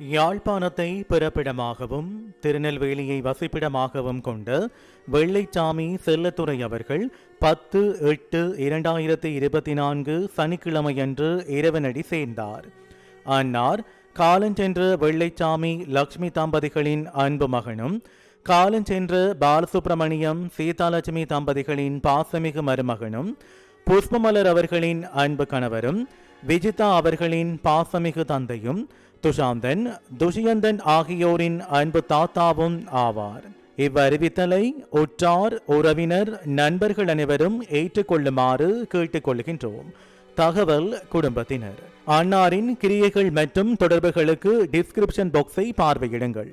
யாழ்ப்பாணத்தை பிறப்பிடமாகவும் திருநெல்வேலியை வசிப்பிடமாகவும் கொண்ட வெள்ளைச்சாமி செல்லத்துறை அவர்கள் பத்து எட்டு இரண்டாயிரத்தி இருபத்தி நான்கு சனிக்கிழமையன்று இரவனடி சேர்ந்தார். அன்னார் காலஞ்சென்ற வெள்ளைச்சாமி லக்ஷ்மி தம்பதிகளின் அன்பு மகனும் காலஞ்சென்ற பாலசுப்பிரமணியம் சீதாலட்சுமி தம்பதிகளின் பாசமிகு மருமகனும் புஷ்பமலர் அவர்களின் அன்பு கணவரும் விஜிதா அவர்களின் பாசமிகு தந்தையும் துஷாந்தன் துஷியந்தன் ஆகியோரின் அன்பு தாத்தாவும் ஆவார். இவ்வறிவித்தலை உற்றார் உறவினர் நண்பர்கள் அனைவரும் ஏற்றுக்கொள்ளுமாறு கேட்டுக்கொள்கின்றோம். தகவல் குடும்பத்தினர். அன்னாரின் கிரியைகள் மற்றும் தொடர்புகளுக்கு டிஸ்கிரிப்ஷன் பாக்ஸை பார்வையிடுங்கள்.